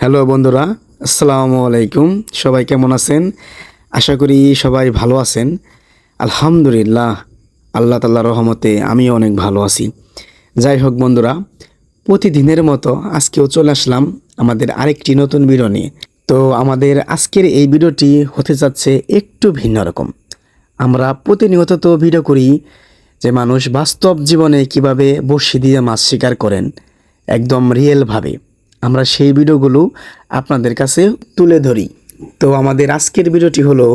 Hello বন্ধুরা, আসসালামু আলাইকুম। সবাই কেমন আছেন? আশা করি সবাই ভালো আছেন। আলহামদুলিল্লাহ, আল্লাহ তাল্লাহ রহমতে আমিও অনেক ভালো আছি। যাই হোক বন্ধুরা, প্রতিদিনের মতো আজকেও চলে আসলাম আমাদের আরেকটি নতুন ভিডিও নিয়ে। তো আমাদের আজকের এই ভিডিওটি হতে যাচ্ছে একটু ভিন্ন রকম। আমরা প্রতিনিয়ত তো ভিডিও করি যে মানুষ বাস্তব জীবনে কীভাবে বড়শি দিয়ে মাছ শিকার করেন, একদম রিয়েলভাবে আমরা সেই ভিডিওগুলো আপনাদের কাছে তুলে ধরি। তো আমাদের আজকের ভিডিওটি হলো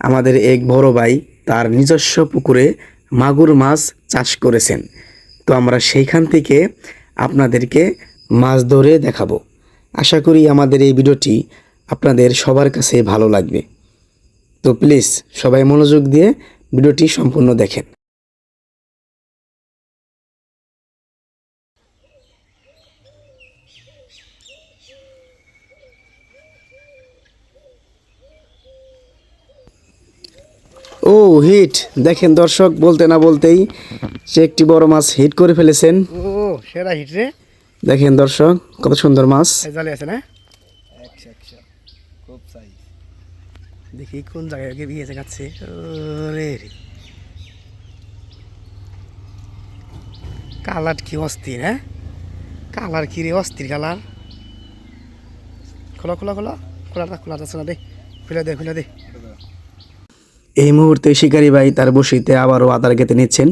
আমাদের এক বড় ভাই তার নিজস্ব পুকুরে মাগুর মাছ চাষ করেছেন। তো আমরা সেইখান থেকে আপনাদেরকে মাছ ধরে দেখাবো। আশা করি আমাদের এই ভিডিওটি আপনাদের সবার কাছে ভালো লাগবে। তো প্লিজ সবাই মনোযোগ দিয়ে ভিডিওটি সম্পূর্ণ দেখেন। ও হিট। দেখেন দর্শক বলতে না বলতেই সে একটি বড় মাছ হিট করে ফেলেছেন। ও সেরা হিট রে। দেখেন দর্শক কত সুন্দর মাছ। এই জালে আছে না? দেখি কোন জায়গায় গিয়ে বিয়ে রে। কালার কি অস্থির হ্যাঁ? কালার কি রে অস্থির কালার? খোলা খোলা খোলা। খোলা খোলা যাচ্ছে না, দে। খুলে দে খুলে দে। এই মুহূর্তে শিকারী ভাই তার বসিতে আবারও আদার কেটে নিচ্ছেন।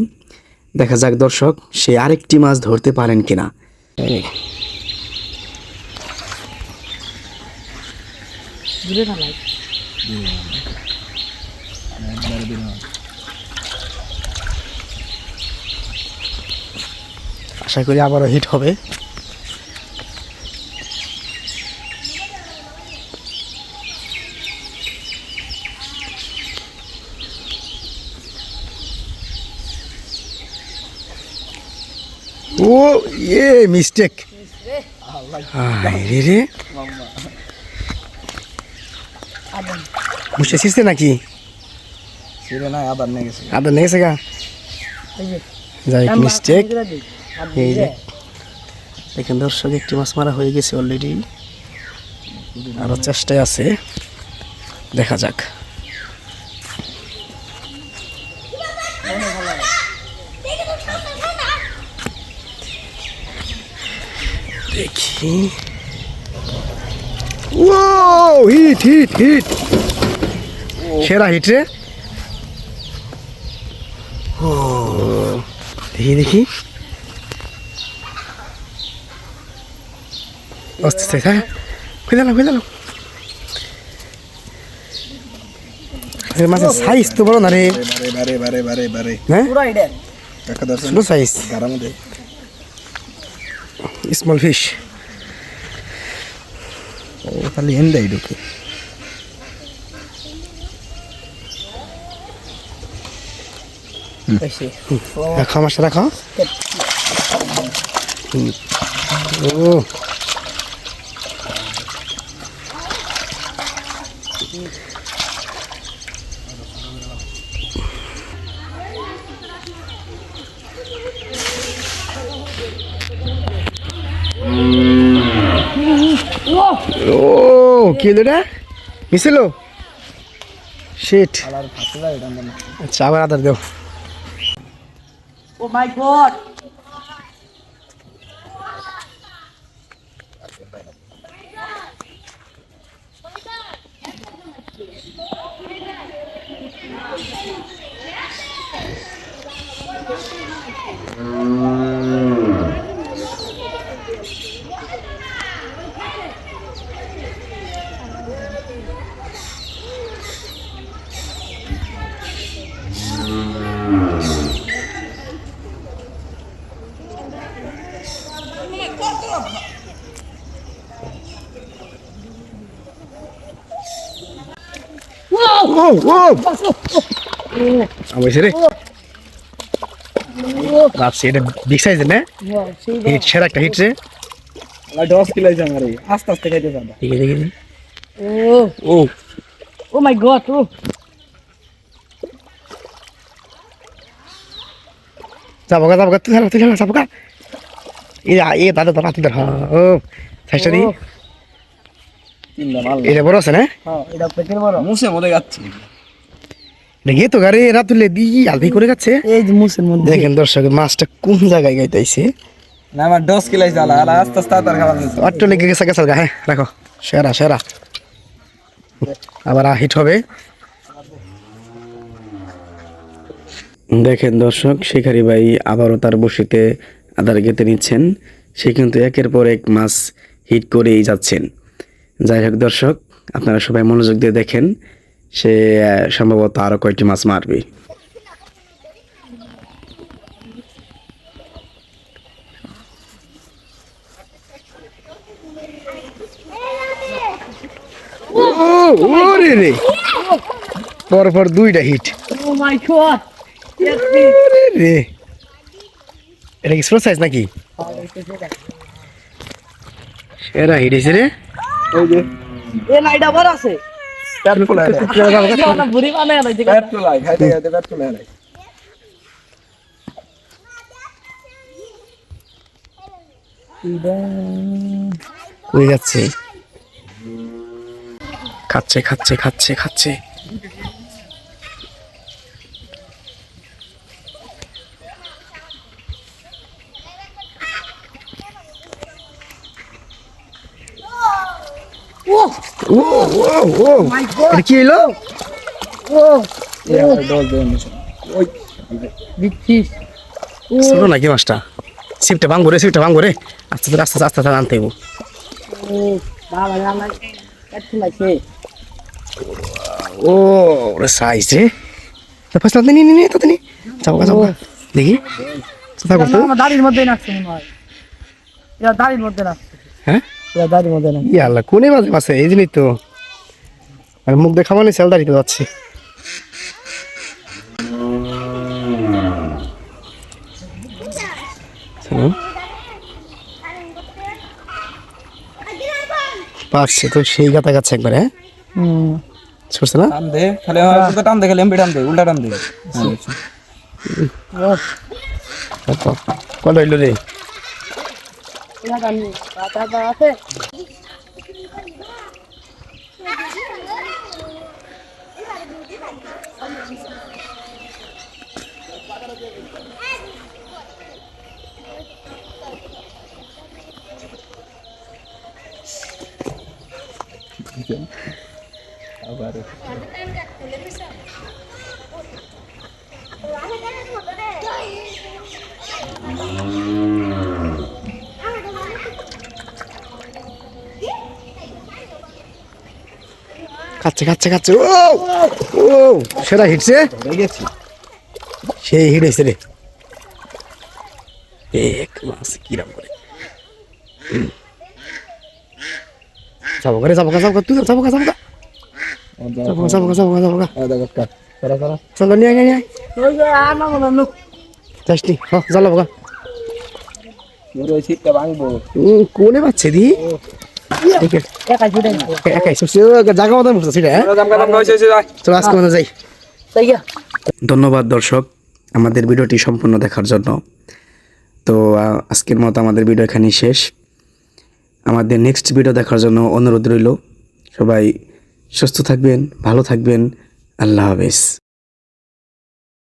দেখা যাক দর্শক, সে আরেকটি মাছ ধরতে পারেন কিনা। আশা করি আবারও হিট হবে। ও ইয়ে মিস্টেক রে রে। বুঝতে শিখছে নাকি? আদার নিয়ে গেছে। গা? যাই মিস্টেক এই যে দেখেন দর্শক একটি মাছ মারা হয়ে গেছে অলরেডি আরও চেষ্টায় আছে। দেখা যাক। দেখি। ও হিট হিট হিট সেরা হিট। রে দেখি দেখি। আস্তে আস্তে হ্যাঁ। খুলে নাও খুলে নাও এর মাছের সাইজ তো বড় না রে। বারে বারে বারে বারে হ্যাঁ? ছোট সাইজ স্মল ফিশ ও খালি হেন্দাই ঢুকে। রাখো ও। ও কি এটা মিছিল শিট আবার আদার দেও। Oh my god! আমি রে ভাবছি এটা বিগ সাইজ না হিট সেরা একটা হিট রে দশ কিলো আমার আস্তে আস্তে খাইতে যাবে দেখি দেখি ও ও ও মাই গড ও যাবগা যাবগা তুই তুই যাবগা এই দাদা দাদা তুই ধর ও সাইজটা দিই এটা বড় আছে না? হ্যাঁ এটা পেটের বড়। মুসে মধ্যে যাচ্ছি। দেখি তো গাড়ি এরা তুলে দি আলবি করে যাচ্ছে। এই যে মুসের মধ্যে। দেখেন দর্শক মাছটা কোন জায়গায় গাইতেছে? না আমার ডস কিলাই চালা আর আস্তে আস্তে তার খাবার অট্ট লেগে গেছে গেছে হ্যাঁ রাখো সেরা সেরা। আবার হিট হবে। দেখেন দর্শক শিকারি ভাই আবারও তার বসিতে আদার গেতে নিচ্ছেন। সে কিন্তু একের পর এক মাছ হিট করেই যাচ্ছেন। যাই হোক দর্শক আপনারা সবাই মনোযোগ দিয়ে দেখেন সে সম্ভবত আরও কয়েকটি মাছ মারবে। ও ওরে রে। পর পর দুইটা হিট রে। এটা কি সাইজ নাকি? সেরা হিট হয়েছে রে। ওই যে। এ লাইটা বড় আছে। পেট ফুলাই বুড়ি বানায় না পেট খাইতে খাইতে পেট ফুলাই কই যাচ্ছে। খাচ্ছে খাচ্ছে খাচ্ছে খাচ্ছে। ও ও ও এটা কি ওই দিচ্ছিস ছোট নাকি মাছটা? সিপটা ভাঙবো রে সিপটা ভাঙবো রে আস্তে আস্তে আস্তে আস্তে আস্তে আনতে হইব। ও ও ওরে সাইজ রে। তারপর তাতে নি নি নি তাতে নি। যাব গা, যাব দেখি। দাড়ির মধ্যে নাচছে মনে হয় এটা দাড়ির মধ্যে নাচছে হ্যাঁ? দাড়ির মধ্যে নাচছে ইয়াল্লা কোনে মাঝে মাঝে? এই জন্যই তো। আর মুখ দেখা মানে সেল দাঁড়িয়ে যাচ্ছে। পাচ্ছে তো সেই গাতা গাছে একবার হ্যাঁ? ছুটছে না? টান দে খালি টান দে খালি এমবি টান দে উল্টা টান দে। কত হইল রে? আছে খাচ্ছে খাচ্ছে খাচ্ছে ও ও সেটা হিটছে? সেই হিট হয়েছে রে। এক মাস কিরাম করে। যাব করে যাব যাব তুই যাব যাব। যাব যাব যাব যাব চলো নিয়ে নিয়ে নিয়ে যাস নি, হ, জ্বালাবো কোনে পাচ্ছে দি? হ্যাঁ ধন্যবাদ দর্শক আমাদের ভিডিওটি সম্পূর্ণ দেখার জন্য। তো আজকের মতো আমাদের ভিডিও এখানেই শেষ। আমাদের নেক্সট ভিডিও দেখার জন্য অনুরোধ রইল। সবাই সুস্থ থাকবেন ভালো থাকবেন। আল্লাহ হাফেজ।